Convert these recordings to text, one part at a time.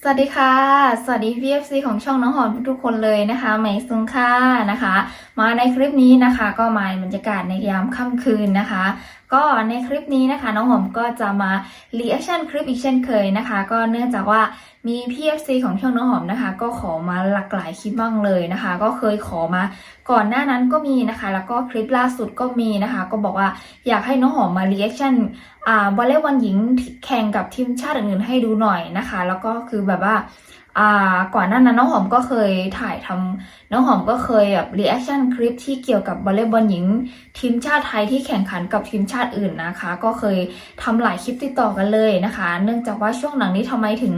สวัสดีค่ะ สวัสดี PFC ของช่องน้องหอมทุกคนเลยนะคะใหม่ซุงค่ะนะคะ มาในคลิปนี้นะคะก็มาบรรยากาศในยามค่ำคืนนะคะ ก็ในคลิปนี้นะคะ น้องหอมก็จะมา reaction คลิปอีกเช่นเคยนะคะ ก็เนื่องจากว่ามี PFC ของช่องน้องหอมนะคะ ก็ขอมาหลากหลายคลิปบ้างเลยนะคะ ก็เคยขอมาก่อนหน้านั้นก็มีนะคะ แล้วก็คลิปล่าสุดก็มีนะคะ ก็บอกว่าอยากให้น้องหอมมา reaction อ่า วอลเลย์บอลหญิงแข่งกับทีมชาติอื่นๆให้ดูหน่อยนะคะ แล้วก็คือแบบว่าก่อนหน้านั้นน้องหอมก็เคยถ่ายทำน้องหอมก็เคยแบบรีแอคชั่นคลิปที่เกี่ยวกับวอลเลย์บอลหญิง ทีมชาติไทยที่แข่งขันกับทีมชาติอื่นนะคะ ก็เคยทำหลายคลิปติดต่อกันเลยนะคะ เนื่องจากว่าช่วงหลังนี้ทำไมถึง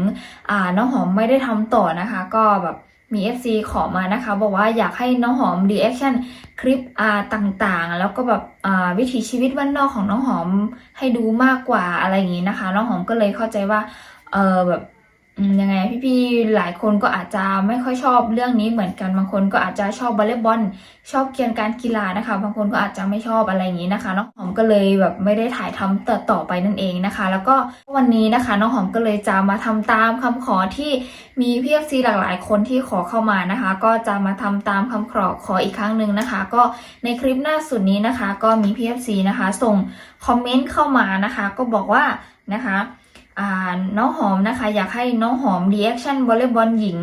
น้องหอมไม่ได้ทำต่อนะคะ ก็แบบ มี FC ขอมานะคะ บอกว่าอยากให้น้องหอมรีแอคชั่นคลิปอาต่างๆ แล้วก็แบบวิถีชีวิตวันนอกของน้องหอมให้ดูมากกว่าอะไรอย่างนี้นะคะ น้องหอมก็เลยเข้าใจว่าเออแบบ ยังไงพี่ๆหลายคนก็อาจจะไม่ค่อยชอบเรื่องนี้เหมือนกันบางคนก็อาจจะชอบวอลเลย์บอลชอบเกียนการกีฬานะคะ บางคนก็อาจจะไม่ชอบอะไรอย่างนี้นะคะน้องหอมก็เลยแบบไม่ได้ถ่ายทำต่อต่อไปนั่นเองนะคะ แล้วก็วันนี้นะคะน้องหอมก็เลยจะมาทำตามคำขอที่มีพี่เอฟซีหลากหลายคนที่ขอเข้ามานะคะ ก็จะมาทำตามคำขอขออีกครั้งหนึ่งนะคะ ก็ในคลิปหน้าสุดนี้นะคะ ก็มีพี่เอฟซีนะคะ ส่งคอมเมนต์เข้ามานะคะ ก็บอกว่านะคะ น้องหอมนะคะ อยากให้น้องหอมรีแอคชั่นวอลเลย์บอลหญิง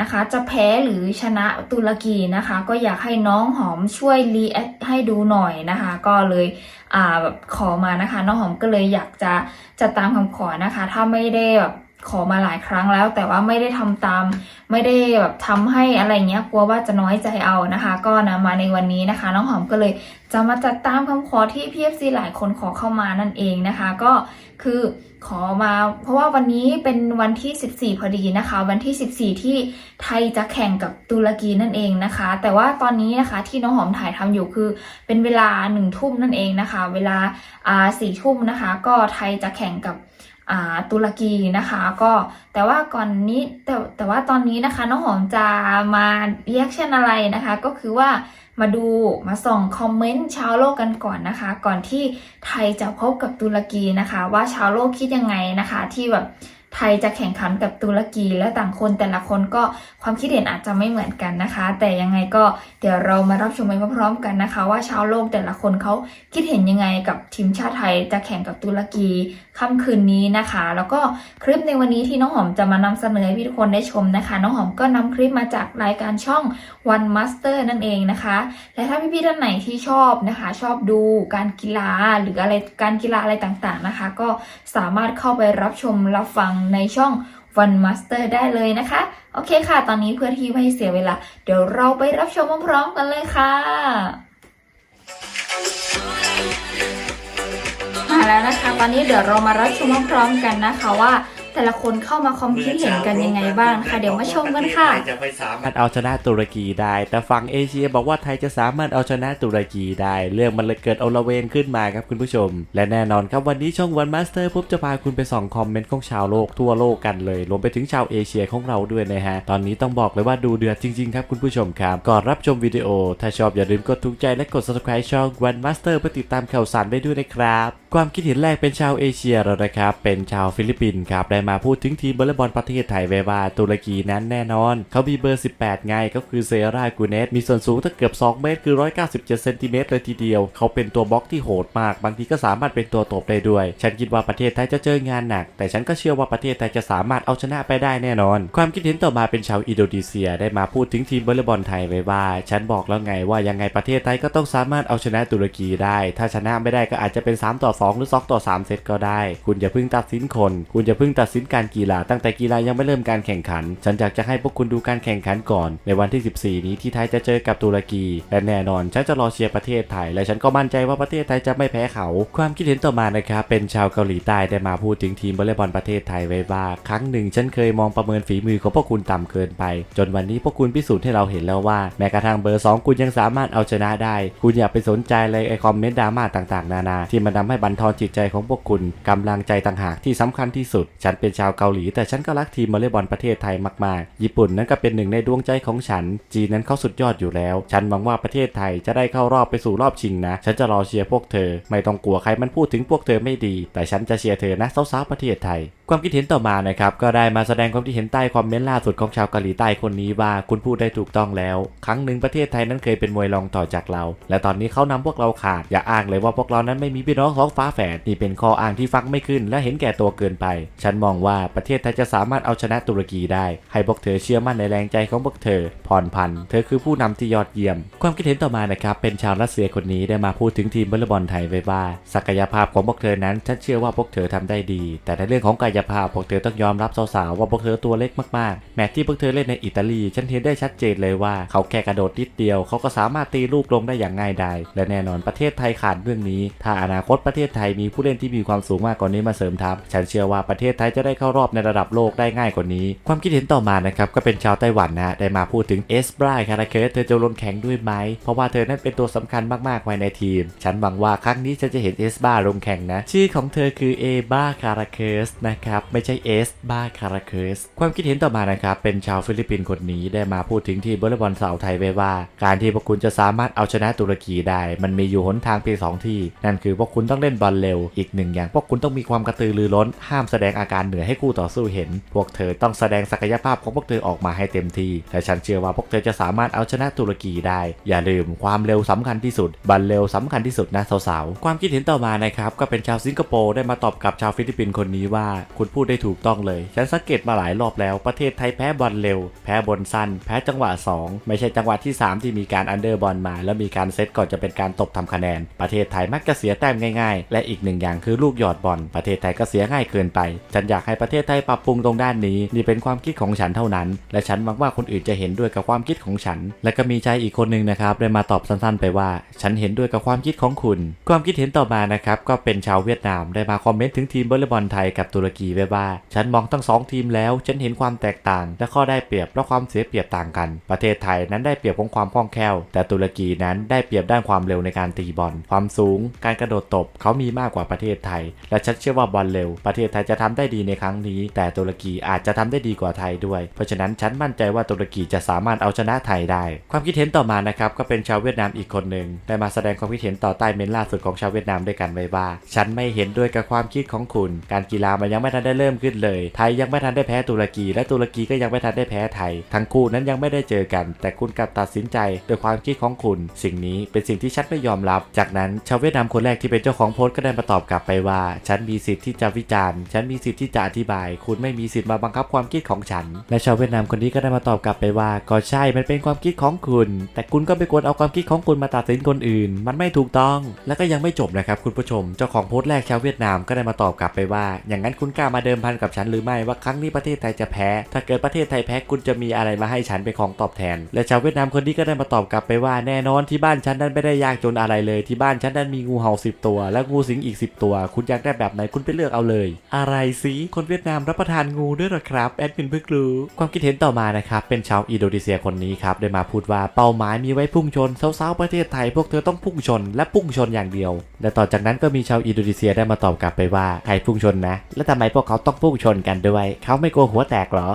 นะคะ จะแพ้หรือชนะตุรกีนะคะ ก็อยากให้น้องหอมช่วยรีแอคให้ดูหน่อยนะคะ ก็เลยอ่าแบบขอมานะคะ น้องหอมก็เลยอยากจะจะตามคำขอนะคะ ถ้าไม่ได้แบบ ขอมาหลายครั้งแล้ว แต่ว่าไม่ได้ทำตาม ไม่ได้แบบทำให้อะไรเงี้ยกลัวว่าจะน้อยใจเอานะคะ ก็นะมาในวันนี้นะคะ น้องหอมก็เลยจะมาจัดตามคำขอที่ PFC หลายคนขอเข้ามานั่นเองนะคะ ก็คือขอมา เพราะว่าวันนี้เป็นวันที่ 14 พอดีนะคะ วันที่ 14 ที่ไทยจะแข่งกับตุรกีนั่นเองนะคะ แต่ว่าตอนนี้นะคะที่น้องหอมถ่ายทำอยู่คือเป็นเวลาหนึ่งทุ่มนั่นเองนะคะ เวลาอ่าสี่ทุ่มนะคะ ก็ไทยจะแข่งกับ ตุรกีนะคะ ก็แต่ว่าก่อนนี้แต่แต่ว่าตอนนี้นะคะน้องหอมจะมาเรียกเช่นอะไรนะคะ ก็คือว่ามาดูมาส่องคอมเมนต์ชาวโลกกันก่อนนะคะ ก่อนที่ไทยจะพบกับตุรกีนะคะ ว่าชาวโลกคิดยังไงนะคะ ที่แบบไทยจะแข่งขันกับตุรกีและต่างคนแต่ละคนก็ความคิดเห็นอาจจะไม่เหมือนกันนะคะ แต่ยังไงก็เดี๋ยวเรามารับชมไปพร้อมๆกันนะคะ ว่าชาวโลกแต่ละคนเขาคิดเห็นยังไงกับทีมชาติไทยจะแข่งกับตุรกีค่ำคืนนี้นะคะ แล้วก็คลิปในวันนี้ที่น้องหอมจะมานำเสนอให้พี่ทุกคนได้ชมนะคะ น้องหอมก็นำคลิปมาจากรายการช่อง One Master นั่นเองนะคะ และถ้าพี่ๆท่านไหนที่ชอบนะคะ ชอบดูการกีฬาหรืออะไรการกีฬาอะไรต่างๆนะคะ ก็สามารถเข้าไปรับชมรับฟังในช่อง One Master ได้เลยนะคะ โอเคค่ะ ตอนนี้เพื่อที่ไม่ให้เสียเวลา เดี๋ยวเราไปรับชมพร้อมๆกันเลยค่ะ แล้วนะคะ ตอนนี้เดี๋ยวเรามารับชมพร้อมกันนะคะว่า แต่ละคนเข้ามาคอมคิดเห็นกันยังไงบ้างค่ะ เดี๋ยวมาชมกันค่ะ จะไปสามสามารถเอาชนะตุรกีได้ แต่ฝั่งเอเชียบอกว่าไทยจะสามารถเอาชนะตุรกีได้ เรื่องมันเลยเกิดโอลเวนขึ้นมาครับคุณผู้ชม และแน่นอนครับวันนี้ช่องวันมาสเตอร์ปุ๊บจะพาคุณไปส่องคอมเมนต์ของชาวโลกทั่วโลกกันเลยรวมไปถึงชาวเอเชียของเราด้วยนะฮะตอนนี้ต้องบอกเลยว่าดูเดือดจริงๆครับคุณผู้ชมครับก่อนรับชมวิดีโอ ถ้าชอบอย่าลืมกดถูกใจและกด subscribe ช่องวันมาสเตอร์เพื่อติดตามข่าวสารได้ด้วยนะครับความคิดเห็นแรกเป็นชาวเอเชียแล้วนะครับเป็นชาวฟิลิปปินส์ครับได้มาพูดถึงทีมวอลเลย์บอลประเทศไทยไว้ว่าตุรกีนั้นแน่นอน เขามีเบอร์ 18 ไงก็คือเซรากูเนสมีส่วนสูงตั้งเกือบ 2 เมตร คือ 197เซนติเมตรเลยทีเดียว เขาเป็นตัวบล็อกที่โหดมาก บางทีก็สามารถเป็นตัวตบได้ด้วย ฉันคิดว่าประเทศไทยจะเจองานหนัก แต่ฉันก็เชื่อว่าประเทศไทยจะสามารถเอาชนะไปได้แน่นอน ความคิดเห็นต่อมาเป็นชาวอินโดนีเซียได้มาพูดถึงทีมวอลเลย์บอลไทยไว้ว่า ฉันบอกแล้วไงว่ายังไงประเทศไทยก็ต้องสามารถเอาชนะตุรกีได้ ถ้าชนะไม่ได้ก็อาจจะเป็น 3 ต่อ 2 หรือ2ต่อ3เซตก็ได้ คุณอย่าเพิ่งตัดสินคน คุณอย่าเพิ่งตัดสินการกีฬาตั้งแต่กีฬายังไม่เริ่มการแข่งขัน ฉันอยากจะให้พวกคุณดูการแข่งขันก่อน ในวันที่ 14 นี้ที่ไทยจะเจอกับตุรกี และแน่นอนฉันจะรอเชียร์ประเทศไทย และฉันก็มั่นใจว่าประเทศไทยจะไม่แพ้เขา ความคิดเห็นต่อมานะครับเป็นชาวเกาหลีใต้ได้มาพูดถึงทีมวอลเลย์บอลประเทศไทยไว้ว่าครั้งหนึ่งฉันเคยมองประเมินฝีมือของพวกคุณต่ำเกินไป จนวันนี้พวกคุณพิสูจน์ให้เราเห็นแล้วว่า แม้กระทั่งเบอร์ 2 คุณยังสามารถเอาชนะได้ คุณอย่าไปสนใจเลยไอคอมเมนต์ดราม่าต่างๆ นานา ที่มันทำให้บันทอนจิตใจของพวกคุณกำลังใจต่างหากที่สำคัญที่สุดฉันเป็นชาวเกาหลี แต่ฉันก็รักทีมวอลเลย์บอลประเทศไทยมากๆ ญี่ปุ่นนั้นก็เป็นหนึ่งในดวงใจของฉัน จีนนั้นเขาสุดยอดอยู่แล้ว ฉันหวังว่าประเทศไทยจะได้เข้ารอบไปสู่รอบชิงนะ ฉันจะรอเชียร์พวกเธอ ไม่ต้องกลัวใครมันพูดถึงพวกเธอไม่ดี แต่ฉันจะเชียร์เธอนะสาวๆประเทศไทยความคิดเห็นต่อมานะครับก็ได้มาแสดงความคิดเห็นใต้คอมเมนต์ล่าสุดของชาวเกาหลีใต้คนนี้ว่าคุณพูดได้ถูกต้องแล้ว ครั้งหนึ่งประเทศไทยนั้นเคยเป็นมวยรองต่อจากเรา และตอนนี้เขานำพวกเราขาดอย่าอ้างเลยว่าพวกเรานั้นไม่มีพี่น้องสองฟ้าแฝดนี่เป็นข้ออ้างที่ฟังไม่ขึ้น และเห็นแก่ตัวเกินไป ฉันมองว่าประเทศไทยจะสามารถเอาชนะตุรกีได้ ให้พวกเธอเชื่อมั่นในแรงใจของพวกเธอพรพันธ์เธอคือผู้นำที่ยอดเยี่ยม ความคิดเห็นต่อมานะครับเป็นชาวรัสเซียคนนี้ได้มาพูดถึงทีมวอลเลย์บอลไทยไว้ว่าศักยภาพของพวกเธอนั้นฉันเชื่อว่าพวกเธอทำได้ดี แต่ในเรื่องของกายภาพพวกเธอต้องยอมรับสาวๆว่าพวกเธอตัวเล็กมากๆ แมตช์ที่พวกเธอเล่นในอิตาลีฉันเห็นได้ชัดเจนเลยว่าเขาแค่กระโดดนิดเดียวเขาก็สามารถตีลูกลงได้อย่างง่ายดายและแน่นอนประเทศไทยขาดเรื่องนี้ ถ้าอนาคตประเทศไทยมีผู้เล่นที่มีความสูงมากกว่านี้มาเสริมทัพฉันเชื่อว่าประเทศไทยจะได้เข้ารอบในระดับโลกได้ง่ายกว่านี้ ความคิดเห็นต่อมานะครับก็เป็นชาวไต้หวันนะฮะได้มาพูดถึงเอสบรายคาราเคสเธอจะลงแข่งด้วยไหมเพราะว่าเธอนั้นเป็นตัวสำคัญมากๆภายในทีม ฉันหวังว่าครั้งนี้ฉันจะเห็นเอสบาลงแข่งนะ ชื่อของเธอคือเอบาคาราเคสนะครับไม่ใช่เอสบ้าคาราเคสความคิดเห็นต่อมานะครับ เป็นชาวฟิลิปปินส์คนนี้ได้มาพูดถึงทีมวอลเลย์บอลสาวไทยไว้ว่า การที่พวกคุณจะสามารถเอาชนะตุรกีได้ มันมีอยู่หนทางเพียงสองที่ นั่นคือพวกคุณต้องเล่นบอลเร็ว อีกหนึ่งอย่างพวกคุณต้องมีความกระตือรือร้น ห้ามแสดงอาการเหนื่อยให้คู่ต่อสู้เห็น พวกเธอต้องแสดงศักยภาพของพวกเธอออกมาให้เต็มที่และฉันเชื่อว่าพวกเธอจะสามารถเอาชนะตุรกีได้ อย่าลืมความเร็วสำคัญที่สุดบอลเร็วสำคัญที่สุดนะสาวๆความคิดเห็นต่อมานะครับก็เป็นชาวสิงคโปร์ได้มาตอบกับชาวฟิลิปปินส์คนนี้ว่าคุณพูดได้ถูกต้องเลย ฉันสังเกตมาหลายรอบแล้วประเทศไทยแพ้บอลเร็ว แพ้บอลสั้น แพ้จังหวะ 2 ไม่ใช่จังหวะที่ 3 ที่มีการอันเดอร์บอลมา แล้วมีการเซตก่อนจะเป็นการตบทำคะแนน ประเทศไทยมักจะเสียแต้มง่ายๆ และอีกหนึ่งอย่างคือลูกหยอดบอลประเทศไทยก็เสียง่ายเกินไป ฉันอยากให้ประเทศไทยปรับปรุงตรงด้านนี้ นี่เป็นความคิดของฉันเท่านั้น และฉันหวังว่าคนอื่นจะเห็นด้วยกับความคิดของฉัน และก็มีชายอีกคนหนึ่งนะครับได้มาตอบสั้นๆ ไปว่า ฉันเห็นด้วยกับความคิดของคุณ ความคิดเห็นต่อมานะครับก็เป็นชาวเวียดนามได้มาคอมเมนต์ถึงทีมวอลเลย์บอลไทยกับตุรกีไว้ว่า ฉันมองทั้งสองทีมแล้ว ฉันเห็นความแตกต่าง และข้อได้เปรียบและความเสียเปรียบต่างกัน ประเทศไทยนั้นได้เปรียบของความคล่องแคล่ว แต่ตุรกีนั้นได้เปรียบด้านความเร็วในการตีบอล ความสูง การกระโดดตบเขามีมากกว่าประเทศไทย และฉันเชื่อว่าบอลเร็ว ประเทศไทยจะทำได้ดีในครั้งนี้ แต่ตุรกีอาจจะทำได้ดีกว่าไทยด้วย เพราะฉะนั้นฉันมั่นใจว่าตุรกีจะสามารถเอาชนะไทยได้ ความคิดเห็นต่อมานะครับก็เป็นชาวเวียดนามอีกคนหนึ่งได้มาแสดงความคิดเห็นต่อใต้เมนต์ล่าสุดของชาวเวียดนามด้วยกันไว้ว่า ฉันไม่เห็นด้วยกับความคิดของคุณ การกีฬามันยังไม่ทันได้เริ่มขึ้นเลย ไทยยังไม่ทันได้แพ้ตุรกี และตุรกีก็ยังไม่ทันได้แพ้ไทย ทั้งคู่นั้นยังไม่ได้เจอกัน แต่คุณกลับตัดสินใจโดยความคิดของคุณ สิ่งนี้เป็นสิ่งที่ฉันไม่ยอมรับ จากนั้นชาวเวียดนามคนแรกที่เป็นเจ้าของโพสต์ก็ได้มาตอบกลับไปว่า ฉันมีสิทธิ์ที่จะวิจารณ์ ฉันมีสิทธิ์ที่จะอธิบาย คุณไม่มีสิทธิ์มาบังคับความคิดของฉัน และชาวเวียดนามคนนี้ก็ได้มาตอบกลับไปว่า ก็ใช่ มันเป็นความคิดของคุณ แต่คุณก็ไม่ควรเอาความคิดของคุณมาตัดสินคนอื่น มันไม่ถูกต้อง และก็ยังไม่จบนะครับคุณผู้ชม เจ้าของโพสต์แรกชาวเวียดนามก็ได้มาตอบกลับไปว่า อย่างนั้นคุณกล้ามาเดิมพันกับฉันหรือไม่ว่าครั้งนี้ประเทศไทยจะแพ้ ถ้าเกิดประเทศไทยแพ้คุณจะมีอะไรมาให้ฉันเป็นของตอบแทน และชาวเวียดนามคนนี้ก็ได้มาตอบกลับไปว่าแน่นอนที่บ้านฉันนั้นไม่ได้ยากจนอะไรเลย ที่บ้านฉันนั้นมีงูเห่าสิบตัว และงูสิงอีก 10 ตัว คุณอยากได้แบบไหนคุณไปเลือกเอาเลย อะไรสิคนเวียดนามรับประทานงูด้วยหรอครับแอดมินเพิ่งรู้ความคิดเห็นต่อมานะครับเป็นชาวอินโดนีเซียคนนี้ครับได้มาพูดว่าเป้าหมายมีไว้พุ่งชนสาวๆประเทศไทยพวกเธอต้องพุ่งชน และพุ่งชนอย่างเดียว และต่อจากนั้นก็มีชาวอินโดนีเซียได้มาตอบกลับไปว่าใครพุ่งชนนะ แล้วทำไมพวกเขาต้องพุ่งชนกันด้วย เขาไม่กลัวหัวแตกเหรอ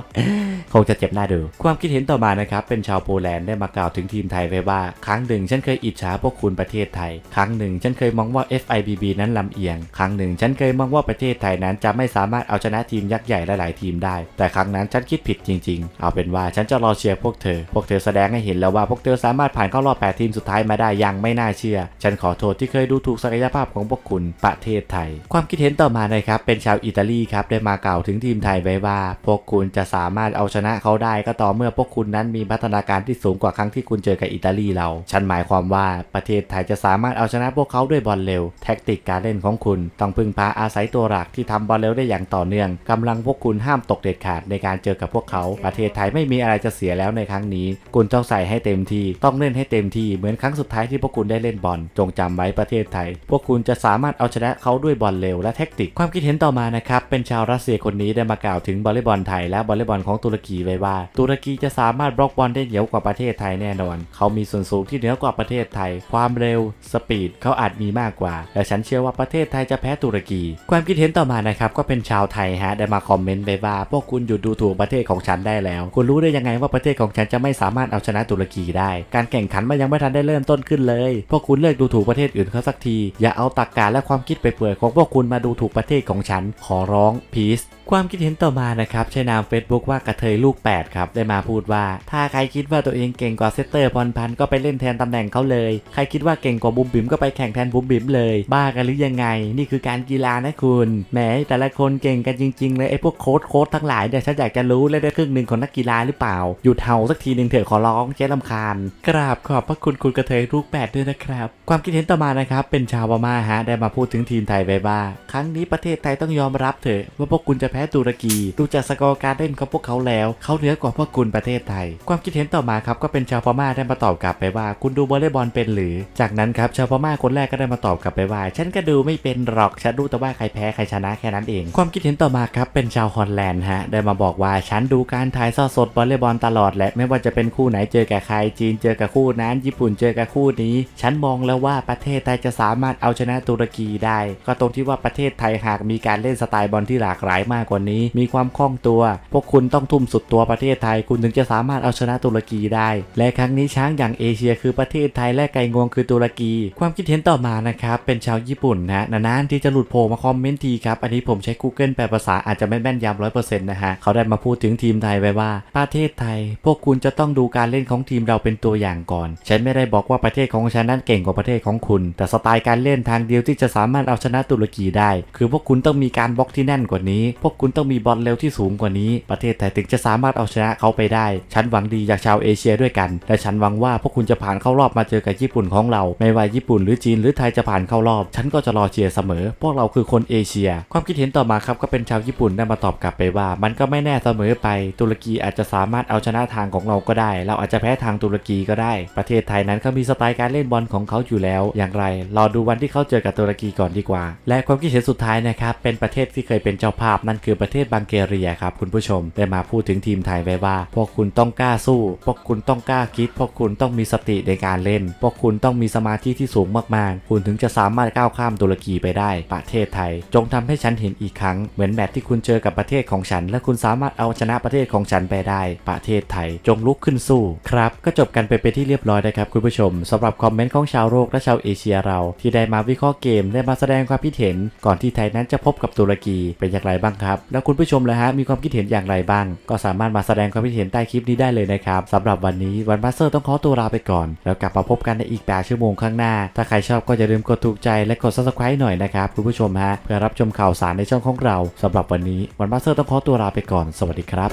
คงจะเจ็บหน้าดู ความคิดเห็นต่อมานะครับ เป็นชาวโปแลนด์ได้มากล่าวถึงทีมไทยไว้ว่า ครั้งหนึ่งฉันเคยอิจฉาพวกคุณประเทศไทย ครั้งหนึ่งฉันเคยมองว่า FIBB นั้นลำเอียง ครั้งหนึ่งฉันเคยมองว่าประเทศไทยนั้นจะไม่สามารถเอาชนะทีมยักษ์ใหญ่หลายๆทีมได้ แต่ครั้งนั้นฉันคิดผิดจริง ๆ เอาเป็นว่าฉันจะรอเชียร์พวกเธอ พวกเธอแสดงให้เห็นแล้วว่าพวกเธอสามารถผ่านเข้ารอบ8ทีมสุดท้ายมาได้อย่างไม่น่าเชื่อ ฉันขอโทษที่เคยดูถูกศักยภาพของพวกคุณประเทศไทย ความคิดเห็นต่อมานะครับเป็นชาวอิตาลีครับได้มากล่าวถึงทีมไทยไว้ว่า พวกคุณจะสามารถเอาชนะเขาได้ก็ต่อเมื่อพวกคุณนั้นมีพัฒนาการที่สูงกว่าครั้งที่คุณเจอกับอิตาลีเรา ฉันหมายความว่าประเทศไทยจะสามารถเอาชนะพวกเขาด้วยบอลเร็ว แท็กติกการเล่นของคุณ ต้องพึ่งพาอาศัยตัวหลักที่ทำบอลเร็วได้อย่างต่อเนื่องกำลังพวกคุณห้ามตกเด็ดขาดในการเจอกับพวกเขาประเทศไทยไม่มีอะไรจะเสียแล้วในครั้งนี้ คุณต้องใส่ให้เต็มที่ต้องเล่นให้เต็มที่เหมือนครั้งสุดท้ายที่พวกคุณได้เล่นบอลจงจำไว้ประเทศไทย พวกคุณจะสามารถเอาชนะเขาด้วยบอลเร็วและแท็กติกความคิดเห็นต่อมานะครับเป็นชาวรัสเซียคนนี้ได้มากล่าวถึงบอลเลย์บอลไทยและบอลเลย์บอลของตุรกีไว้ว่า ตุรกีจะสามารถบล็อกบอลได้เหนียวกว่าประเทศไทยแน่นอน เขามีส่วนสูงที่เหนือกว่าประเทศไทย ความเร็ว สปีดเขาอาจมีมากกว่า และฉันเชื่อว่าประเทศไทยจะแพ้ตุรกี ความคิดเห็นต่อมานะครับก็เป็นชาวไทยฮะได้มาคอมเมนต์ไว้ว่าพวกคุณหยุดดูถูกประเทศของฉันได้แล้ว คุณรู้ได้ยังไงว่าประเทศของฉันจะไม่สามารถเอาชนะตุรกีได้ การแข่งขันมันยังไม่ทันได้เริ่มต้นขึ้นเลย พวกคุณเลิกดูถูกประเทศอื่นเขาสักที อย่าเอาตรรกะและความคิดไปเปื่อยๆของพวกคุณมาดูถูกประเทศของฉันขอร้องพีซ ความคิดเห็นต่อมานะครับใช้นาม Facebook ว่ากระเทยลูก 8 ครับ ได้มาพูดว่า ถ้าใครคิดว่าตัวเองเก่งกว่าเซตเตอร์พรพันก็ไปเล่นแทนตำแหน่งเขาเลย ใครคิดว่าเก่งกว่าบุ๋มบิ๋มก็ไปแข่งแทนบุ๋มบิ๋มเลย บ้ากันหรือยังไง นี่คือการกีฬานะคุณแหมแต่ละคนเก่งกันจริง ๆ เลยไอ้พวกโค้ชโค้ชทั้งหลายเนี่ยฉันอยากจะรู้และได้ครึ่งหนึ่งของนักกีฬาหรือเปล่าหยุดเห่าสักทีหนึ่งเถอะขอร้องเจ๊ลำคาญกราบขอบพระคุณคุณกระเทยลูก 8 ด้วยนะครับ ความคิดเห็นต่อมานะครับเป็นชาวพม่าฮะได้มาพูดถึงทีมไทยไว้ว่า ครั้งนี้ประเทศไทยต้องยอมรับเถอะว่าพวกคุณจะแพ้พ้ตุรกี ดูจากสกอร์การเล่นของพวกเขาแล้ว เขาเหนือกว่าพวกคุณประเทศไทย ความคิดเห็นต่อมาครับก็เป็นชาวพม่าได้มาตอบกลับไปว่า คุณดูวอลเลย์บอลเป็นหรือ จากนั้นครับชาวพม่าคนแรกก็ได้มาตอบกลับไปว่า ฉันก็ดูไม่เป็นหรอกฉันรู้แต่ว่าใครแพ้ใครชนะแค่นั้นเอง ความคิดเห็นต่อมาครับเป็นชาวฮอลแลนด์ฮะได้มาบอกว่าฉันดูการถ่ายทอดสดวอลเลย์บอลตลอดแหละไม่ว่าจะเป็นคู่ไหนเจอกับใครจีนเจอกับคู่นั้น ญี่ปุ่นเจอกับคู่นี้ ฉันมองแล้วว่าประเทศไทยจะสามารถเอาชนะตุรกีได้ ก็ตรงที่ว่าประเทศไทยหากมีการเล่นสไตล์บอลที่หลากหลายมากกว่านี้ มีความคล่องตัว พวกคุณต้องทุ่มสุดตัวประเทศไทย คุณถึงจะสามารถเอาชนะตุรกีได้ และครั้งนี้ช้างอย่างเอเชียคือประเทศไทยและไก่งวงคือตุรกี ความคิดเห็นต่อมานะครับ เป็นชาวญี่ปุ่นนะนานๆที่จะหลุดโผล่มาคอมเมนต์ทีครับ อันนี้ผมใช้ Google แปลภาษาอาจจะไม่แม่นยำร้อยเปอร์เซ็นต์นะฮะ เขาได้มาพูดถึงทีมไทยไว้ว่า ประเทศไทย พวกคุณจะต้องดูการเล่นของทีมเราเป็นตัวอย่างก่อน ฉันไม่ได้บอกว่าประเทศของฉันนั้นเก่งกว่าประเทศของคุณ แต่สไตล์การเล่นทางเดียวที่จะสามารถเอาชนะตุรกีได้ คือพวกคุณต้องมีการบล็อกที่แน่นกว่านี้ พวกคุณต้องมีบอลเร็วที่สูงกว่านี้ ประเทศไทยถึงจะสามารถเอาชนะเขาไปได้ ฉันหวังดีจากชาวเอเชียด้วยกัน และฉันหวังว่าพวกคุณจะผ่านเข้ารอบมาเจอกับญี่ปุ่นของเรา ไม่ว่าญี่ปุ่นหรือจีนหรือไทยจะผ่านเข้ารอบ ฉันก็จะรอเชียร์เสมอ พวกเราคือคนเอเชีย ความคิดเห็นต่อมาครับก็เป็นชาวญี่ปุ่นได้มาตอบกลับไปว่า มันก็ไม่แน่เสมอไป ตุรกีอาจจะสามารถเอาชนะทางของเราก็ได้ เราอาจจะแพ้ทางตุรกีก็ได้ ประเทศไทยนั้นเขามีสไตล์การเล่นบอลของเขาอยู่แล้ว อย่างไร รอดูวันที่เขาเจอกับตุรกีก่อนดีกว่า และความคิดเห็นสุดท้ายนะครับเป็นประเทศที่เคยเป็นเจ้าภาพนั่นคืือประเทศบังเกเรียครับคุณผู้ชมได้มาพูดถึงทีมไทยไว้ว่า พวกคุณต้องกล้าสู้ พวกคุณต้องกล้าคิด พวกคุณต้องมีสติในการเล่น พวกคุณต้องมีสมาธิที่สูงมากๆ คุณถึงจะสามารถก้าวข้ามตุรกีไปได้ ประเทศไทย จงทำให้ฉันเห็นอีกครั้ง เหมือนแบบที่คุณเจอกับประเทศของฉัน และคุณสามารถเอาชนะประเทศของฉันไปได้ ประเทศไทย จงลุกขึ้นสู้ครับก็จบกันไปเป็นที่เรียบร้อยนะครับคุณผู้ชมสำหรับคอมเมนต์ของชาวโลกและชาวเอเชียเราที่ได้มาวิเคราะห์เกมได้มาแสดงความคิดเห็น ก่อนที่ไทยนั้นจะพบกับตุรกีเป็นอย่างไรบ้างครับแล้วคุณผู้ชมเล่ะฮะมีความคิดเห็นอย่างไรบ้าง ก็สามารถมาแสดงความคิดเห็นใต้คลิปนี้ได้เลยนะครับสำหรับวันนี้วันมาสเตอร์ต้องขอตัวลาไปก่อน แล้วกลับมาพบกันในอีก8ชั่วโมงข้างหน้า ถ้าใครชอบก็อย่าลืมกดถูกใจและกด subscribe หน่อยนะครับคุณผู้ชมฮะเพื่อรับชมข่าวสารในช่องของเราสำหรับวันนี้วันมาสเตอร์ต้องขอตัวลาไปก่อน สวัสดีครับ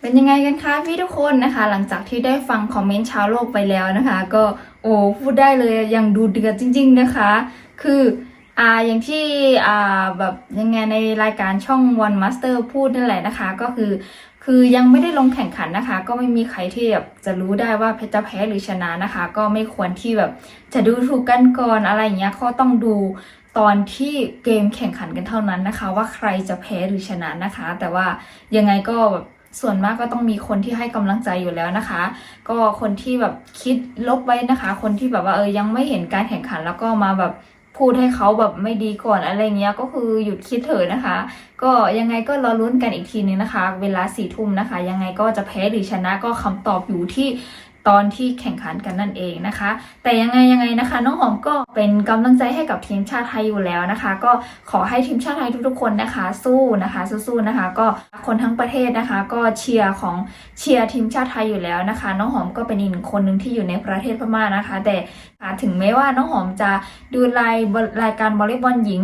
เป็นยังไงกันคะพี่ทุกคนนะคะ หลังจากที่ได้ฟังคอมเมนต์ชาวโลกไปแล้วนะคะ ก็โอ้พูดได้เลยยังดูเดือดจริง ๆนะคะ คือ อ่าอย่างที่อ่าแบบยังไงในรายการช่อง One Master พูดนั่นแหละนะคะ ก็คือ คือยังไม่ได้ลงแข่งขันนะคะ ก็ไม่มีใครที่แบบจะรู้ได้ว่าจะแพ้หรือชนะนะคะ ก็ไม่ควรที่แบบจะดูถูกกันก่อนอะไรอย่างเงี้ยก็ต้องดูตอนที่เกมแข่งขันกันเท่านั้นนะคะ ว่าใครจะแพ้หรือชนะนะคะ แต่ว่ายังไงก็แบบส่วนมากก็ต้องมีคนที่ให้กำลังใจอยู่แล้วนะคะ ก็คนที่แบบคิดลบไว้นะคะ คนที่แบบว่าเออยังไม่เห็นการแข่งขันแล้วก็มาแบบ พูดให้เขาแบบไม่ดีก่อนอะไรเงี้ยก็คือหยุดคิดเถอะนะคะ ก็ยังไงก็รอลุ้นกันอีกทีนึงนะคะ เวลาสี่ทุ่มนะคะ ยังไงก็จะแพ้หรือชนะก็คำตอบอยู่ที่ ตอนที่แข่งขันกันนั่นเองนะคะ แต่ยังไงยังไงนะคะ น้องหอมก็เป็นกำลังใจให้กับทีมชาติไทยอยู่แล้วนะคะ ก็ขอให้ทีมชาติไทยทุกๆคนนะคะ สู้นะคะสู้ๆนะคะ ก็คนทั้งประเทศนะคะ ก็เชียร์ของเชียร์ทีมชาติไทยอยู่แล้วนะคะ น้องหอมก็เป็นอีกหนึ่งคนหนึ่งที่อยู่ในประเทศพม่านะคะ แต่ถึงแม้ว่าน้องหอมจะดูรายรายการวอลเลย์บอลหญิง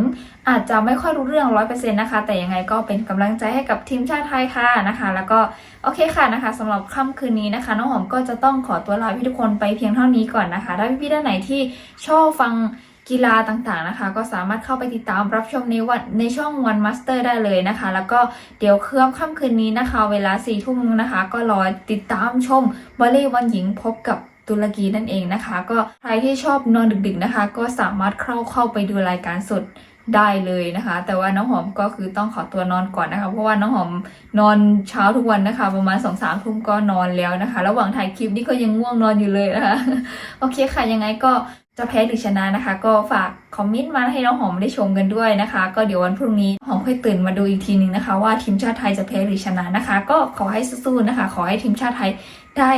อาจจะไม่ค่อยรู้เรื่องร้อยเปอร์เซ็นต์นะคะ แต่ยังไงก็เป็นกำลังใจให้กับทีมชาติไทยค่ะนะคะ แล้วก็โอเคค่ะนะคะสำหรับค่ำคืนนี้นะคะ น้องหอมก็จะต้องขอตัวลาพี่ทุกคนไปเพียงเท่านี้ก่อนนะคะ ถ้าพี่ๆท่านไหนที่ชอบฟังกีฬาต่างๆนะคะ ก็สามารถเข้าไปติดตามรับชมในวันในช่อง One Master ได้เลยนะคะ แล้วก็เดี๋ยวเคลื่อมค่ำคืนนี้นะคะ เวลาสี่ทุ่มนะคะ ก็รอติดตามชมวอลเลย์บอลหญิงพบกับตุรกีนั่นเองนะคะ ก็ใครที่ชอบนอนดึกๆนะคะ ก็สามารถเข้าเข้าไปดูรายการสด ได้เลยนะคะ แต่ว่าน้องหอมก็คือต้องขอตัวนอนก่อนนะคะ เพราะว่าน้องหอมนอนเช้าทุกวันนะคะ ประมาณสองสามทุ่มก็นอนแล้วนะคะ ระหว่างถ่ายคลิปนี่ก็ยังง่วงนอนอยู่เลยนะคะ โอเคค่ะ ยังไงก็จะแพ้หรือชนะนะคะ ก็ฝากคอมเมนต์มาให้น้องหอมได้ชมกันด้วยนะคะ ก็เดี๋ยววันพรุ่งนี้หอมค่อยตื่นมาดูอีกทีหนึ่งนะคะ ว่าทีมชาติไทยจะแพ้หรือชนะนะคะ ก็ขอให้สู้ๆนะคะ ขอให้ทีมชาติไทยได้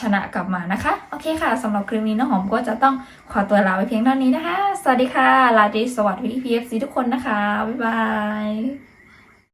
ชนะกลับมานะคะ โอเคค่ะสำหรับคลิปนี้น้องหอมก็จะต้องขอตัวลาไปเพียงเท่านี้นะคะ สวัสดีค่ะลาดีสวัสดีพีเอฟซีทุกคนนะคะ บ๊ายบาย